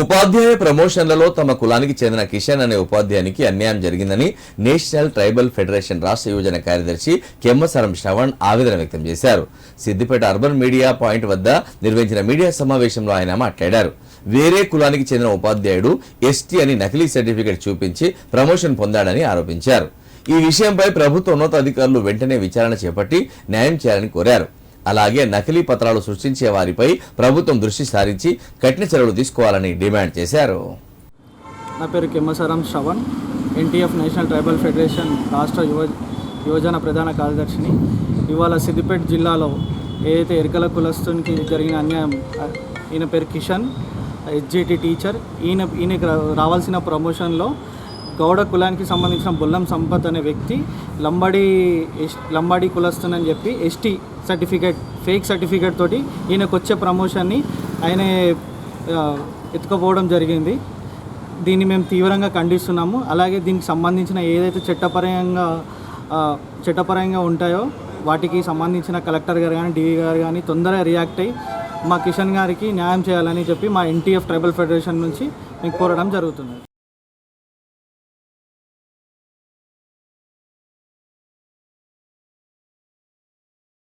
ఉపాధ్యాయ ప్రమోషన్లలో తమ కులానికి చెందిన కిషన్ అనే ఉపాధ్యాయునికి అన్యాయం జరిగిందని నేషనల్ ట్రైబల్ ఫెడరేషన్ రాష్ట్ర యువజన కార్యదర్శి కెమ్మసరం శ్రవణ్ ఆవేదన వ్యక్తం చేశారు. సిద్దిపేట అర్బన్ మీడియా పాయింట్ వద్ద నిర్వహించిన మీడియా సమావేశంలో ఆయన మాట్లాడారు. వేరే కులానికి చెందిన ఉపాధ్యాయుడు ఎస్టీ అని నకిలీ సర్టిఫికెట్ చూపించి ప్రమోషన్ పొందాడని ఆరోపించారు. ఈ విషయంపై ప్రభుత్వ ఉన్నతాధికారులు వెంటనే విచారణ చేపట్టి న్యాయం చేయాలని కోరారు. అలాగే నకిలీ పత్రాలు సృష్టించే వారిపై ప్రభుత్వం దృష్టి సారించి కఠిన చర్యలు తీసుకోవాలని డిమాండ్ చేశారు. నా పేరు Kimmasaram Shravan NTF national tribal federation రాష్ట్ర యువ యువజన ప్రధాన కార్యదర్శిని. ఇవాళ సిద్దిపేట జిల్లాలో ఏదైతే ఎరకల కులస్తునికి జరిగిన అన్యాయం ఈయన పేరు కిషన్ హెచ్జిటి టీచర్. ఈయన ఈయనకి రావాల్సిన ప్రమోషన్లో గౌడ కులానికి సంబంధించిన బొల్లం సంపత్ అనే వ్యక్తి లంబాడి ఎస్- లంబాడి కులస్తునని చెప్పి ఎస్టీ సర్టిఫికేట్ ఫేక్ సర్టిఫికేట్ తోటి ఈయనకు వచ్చే ప్రమోషన్ని ఆయన ఎత్తుకపోవడం ఎత్తుకుపోవడం జరిగింది. దీన్ని మేము తీవ్రంగా ఖండిస్తున్నాము. అలాగే దీనికి సంబంధించిన ఏదైతే చట్టపరంగా చట్టపరంగా ఉంటాయో వాటికి సంబంధించిన కలెక్టర్ గారు కానీ డివి గారు కానీ తొందరగా రియాక్ట్ అయ్యి మా కిషన్ గారికి న్యాయం చేయాలని చెప్పి మా ఎన్టీఎఫ్ ట్రైబల్ ఫెడరేషన్ నుంచి మీకు కోరడం జరుగుతుంది.